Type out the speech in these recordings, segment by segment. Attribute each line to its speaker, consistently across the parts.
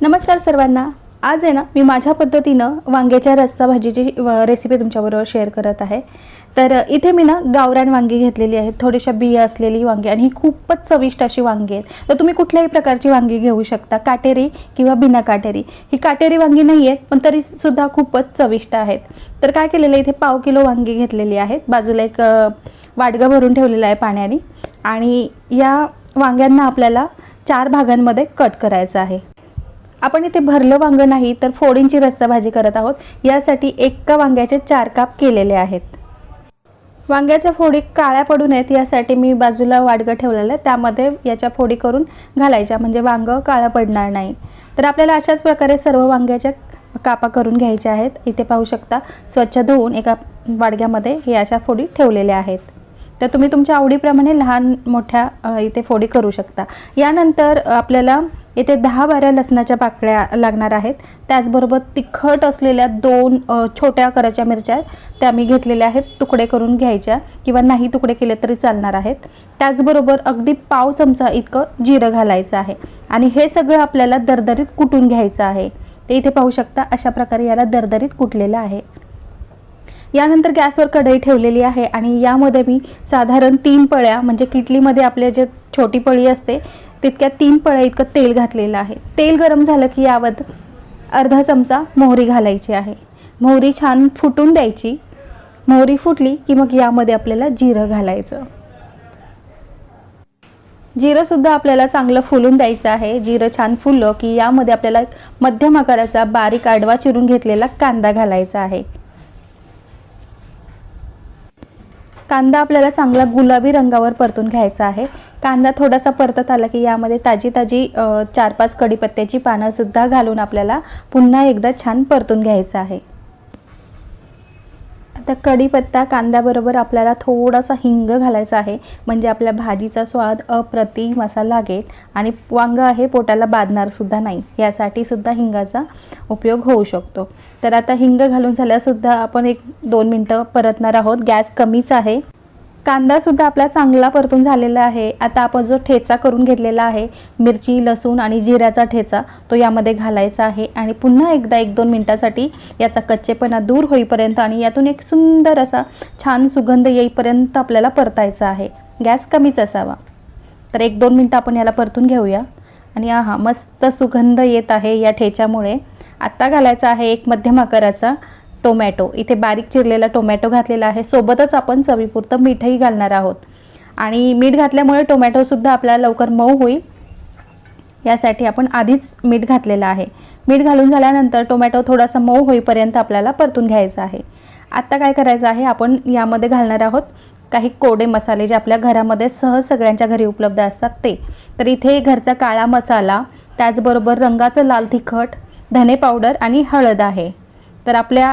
Speaker 1: नमस्कार सर्वांना. आज आहे ना मी माझ्या पद्धतीनं वांग्याच्या रस्सा भाजीची व- रेसिपी तुमच्याबरोबर शेअर करत आहे. तर इथे मी ना गावरान वांगी घेतलेली आहेत. थोड्याशा बिया असलेली वांगी आणि ही खूपच चविष्ट अशी वांगी आहेत. तर तुम्ही कुठल्याही प्रकारची वांगी घेऊ शकता. काटेरी किंवा बिना काटेरी. ही काटेरी वांगी नाही आहेत पण तरीसुद्धा खूपच चविष्ट आहेत. तर काय केलेलं आहे इथे पाव किलो वांगी घेतलेली आहेत. बाजूला एक वाटगं भरून ठेवलेलं आहे पाण्याने. आणि या वांग्यांना आपल्याला चार भागांमध्ये कट करायचं आहे. आपण इथे भरलं वांगं नाही तर फोडींची रस्सा भाजी करत आहोत. यासाठी एका वांग्याचे चार काप केलेले आहेत. वांग्याच्या फोडी काळ्या पडू नयेत यासाठी मी बाजूला वाडगं ठेवलेलं आहे. त्यामध्ये याच्या फोडी करून घालायच्या म्हणजे वांगं काळं पडणार नाही. तर आपल्याला अशाच प्रकारे सर्व वांग्याच्या कापा करून घ्यायच्या आहेत. इथे पाहू शकता स्वच्छ धुवून एका वाडग्यामध्ये हे अशा फोडी ठेवलेल्या आहेत. तर तुम्ही तुमच्या आवडीप्रमाणे लहान मोठ्या इथे फोडी करू शकता. यानंतर आपल्याला इथे दहा बारा लसणाच्या पाकळ्या लागणार आहेत. त्याचबरोबर तिखट असलेल्या दोन छोट्या आकाराच्या मिरच्या आहेत. त्या मी घेतलेल्या आहेत. तुकडे करून घ्यायच्या किंवा नाही तुकडे केले तरी चालणार आहेत. त्याचबरोबर अगदी पाव चमचा इतकं जिरं घालायचं आहे. आणि हे सगळं आपल्याला दरदरीत कुटून घ्यायचं आहे. ते इथे पाहू शकता अशा प्रकारे याला दरदरीत कुटलेलं आहे. यानंतर गॅसवर कढई ठेवलेली आहे आणि यामध्ये मी साधारण तीन पळ्या म्हणजे किटलीमध्ये आपले जे छोटी पळी असते तितक्या तीन पळ्या इतकं तेल घातलेलं आहे. तेल गरम झालं की यावर अर्धा चमचा मोहरी घालायची आहे. मोहरी छान फुटून द्यायची. मोहरी फुटली की मग यामध्ये आपल्याला जिरं घालायचं. जिरं सुद्धा आपल्याला चांगलं फुलून द्यायचं आहे. जिरं छान फुललं की यामध्ये आपल्याला मध्यम आकाराचा बारीक आडवा चिरून घेतलेला कांदा घालायचा आहे. कांदा आपल्याला चांगला गुलाबी रंगावर परतून घ्यायचा आहे. कांदा थोडासा परतत आला की यामध्ये ताजी ताजी चार पाच कडीपत्त्याची पानंसुद्धा घालून आपल्याला पुन्हा एकदा छान परतून घ्यायचं आहे. आता कढीपत्ता कांद्याबरोबर आपल्याला थोडासा हिंग घालायचा आहे. म्हणजे आपल्या भाजीचा स्वाद अप्रतिम असा लागेल. आणि वांग आहे पोटाला बाधणारसुद्धा नाही. यासाठी सुद्धा हिंगाचा उपयोग होऊ शकतो. तर आता हिंग घालून झाल्यासुद्धा आपण एक दोन मिनटं परतणार आहोत. गॅस कमीच आहे. कांदा सुद्धा आपला चांगला परतून झालेला आहे. आता आपण जो ठेचा करून घेतलेला आहे मिरची लसूण आणि जिऱ्याचा ठेचा तो यामध्ये घालायचा आहे. आणि पुन्हा एकदा एक दोन मिनटासाठी याचा कच्चेपणा दूर होईपर्यंत आणि यातून एक सुंदर असा छान सुगंध येईपर्यंत आपल्याला परतायचा आहे. गॅस कमीच असावा. तर एक दोन मिनटं आपण याला परतून घेऊया. आणि आहा मस्त सुगंध येत आहे या ठेच्यामुळे. आत्ता घालायचा आहे एक मध्यम आकाराचा. टोमॅटो. इथे बारीक चिरलेला टोमॅटो घातलेला आहे. सोबतच आपण चवीपुरतं मीठही घालणार आहोत. आणि मीठ घातल्यामुळे टोमॅटोसुद्धा आपल्याला लवकर मऊ होईल. यासाठी आपण आधीच मीठ घातलेलं आहे. मीठ घालून झाल्यानंतर टोमॅटो थोडासा मऊ होईपर्यंत आपल्याला परतून घ्यायचा आहे. आत्ता काय करायचं आहे? आपण यामध्ये घालणार आहोत काही कोडे मसाले जे आपल्या घरामध्ये सहज सगळ्यांच्या घरी उपलब्ध असतात ते. तर इथे घरचा काळा मसाला त्याचबरोबर रंगाचं लाल तिखट धने पावडर आणि हळद आहे. तर आपल्या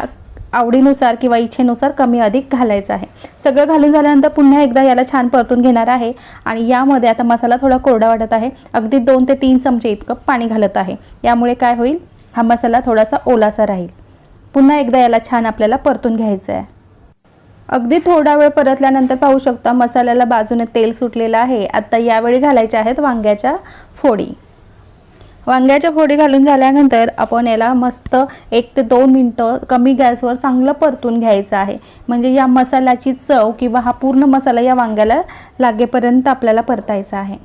Speaker 1: आवडीनुसार किंवा इच्छेनुसार कमी अधिक घालायचं आहे. सगळं घालून झाल्यानंतर पुन्हा एकदा याला छान परतून घेणार आहे आणि यामध्ये आता मसाला थोडा कोरडा वाटत आहे. अगदी दोन ते तीन चमचे इतकं पाणी घालत आहे. यामुळे काय होईल? हा मसाला थोडासा ओलासा राहील. पुन्हा एकदा याला छान आपल्याला परतून घ्यायचं आहे अगदी थोडा वेळ परतल्यानंतर पाहू शकता मसाल्याला बाजूने तेल सुटलेलं आहे. आता यावेळी घालायच्या आहेत वांग्याच्या फोडी. वांग्याच्या फोडी घालून झाल्यानंतर आपण याला मस्त एक ते दोन मिनटं कमी गॅसवर चांगलं परतून घ्यायचं आहे. म्हणजे या मसाल्याची चव किंवा हा पूर्ण मसाला या वांग्याला लागेपर्यंत आपल्याला परतायचा आहे.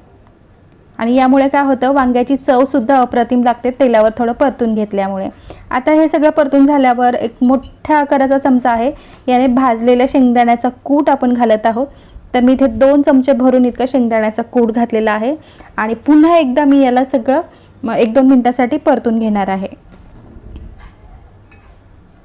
Speaker 1: आणि यामुळे काय होतं वांग्याची चवसुद्धा अप्रतिम लागते तेलावर थोडं परतून घेतल्यामुळे. आता हे सगळं परतून झाल्यावर एक मोठ्या आकाराचा चमचा आहे. याने भाजलेल्या शेंगदाण्याचा कूट आपण घालत आहोत. तर मी इथे दोन चमचे भरून इतकं शेंगदाण्याचा कूट घातलेला आहे. आणि पुन्हा एकदा मी याला सगळं मग एक दोन मिनटासाठी परतून घेणार आहे.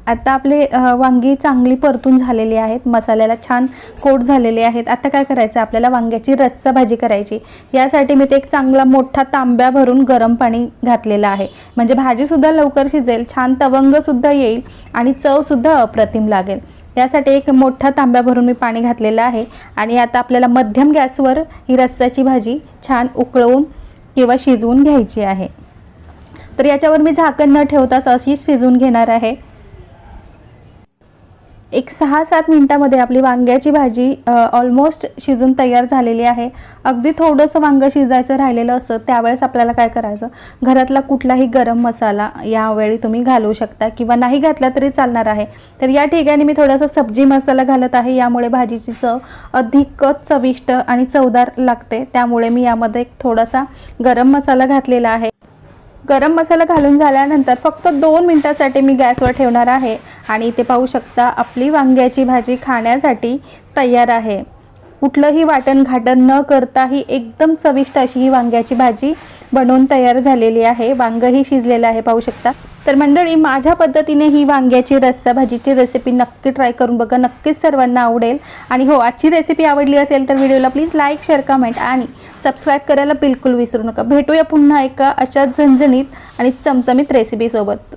Speaker 1: आता आपले वांगी चांगली परतून झालेली आहेत. मसाल्याला छान कोट झालेले आहेत. आता काय करायचं? आपल्याला वांग्याची रस्सा भाजी करायची. यासाठी मी ते एक चांगला मोठा तांब्या भरून गरम पाणी घातलेलं आहे. म्हणजे भाजीसुद्धा लवकर शिजेल छान तवंगसुद्धा येईल आणि चवसुद्धा अप्रतिम लागेल. यासाठी एक मोठा तांब्या भरून मी पाणी घातलेलं आहे. आणि आता आपल्याला मध्यम गॅसवर ही रस्साची भाजी छान उकळवून किंवा शिजवून घ्यायची आहे. तर याच्यावर मी झाकण न ठेवताच अशीच शिजवून घेणार आहे. एक सहा सात मिनटामध्ये आपली वांग्याची भाजी ऑलमोस्ट शिजून तयार झालेली आहे. अगदी थोडंसं वांगं शिजायचं राहिलेलं असतं त्यावेळेस आपल्याला काय करायचं? घरातला कुठलाही गरम मसाला यावेळी तुम्ही घालू शकता किंवा नाही घातला तरी चालणार आहे. तर या ठिकाणी मी थोडासा सब्जी मसाला घालत आहे. यामुळे भाजीची चव अधिकच चविष्ट आणि चवदार लागते. त्यामुळे मी यामध्ये थोडासा गरम मसाला घातलेला आहे. गरम मसाला घालून झाल्यानंतर फक्त दोन मिनटासाठी मी गॅसवर ठेवणार आहे. आणि इथे पाहू शकता आपली वांग्याची भाजी खाण्यासाठी तयार आहे. कुठलंही वाटण घाटण न करताही एकदम चविष्ट अशी ही वांग्याची भाजी बनवून तयार झालेली आहे. वांगंही शिजलेलं आहे पाहू शकता. तर मंडळी माझ्या पद्धतीने ही वांग्याची रस्सा भाजीची रेसिपी नक्की ट्राय करून बघा. नक्कीच सर्वांना आवडेल. आणि हो आजची रेसिपी आवडली असेल तर व्हिडिओला प्लीज लाईक शेअर कमेंट आणि सबस्क्राईब करायला बिलकुल विसरू नका. भेटूया पुन्हा एका अशा झणझणीत आणि चमचमीत रेसिपीसोबत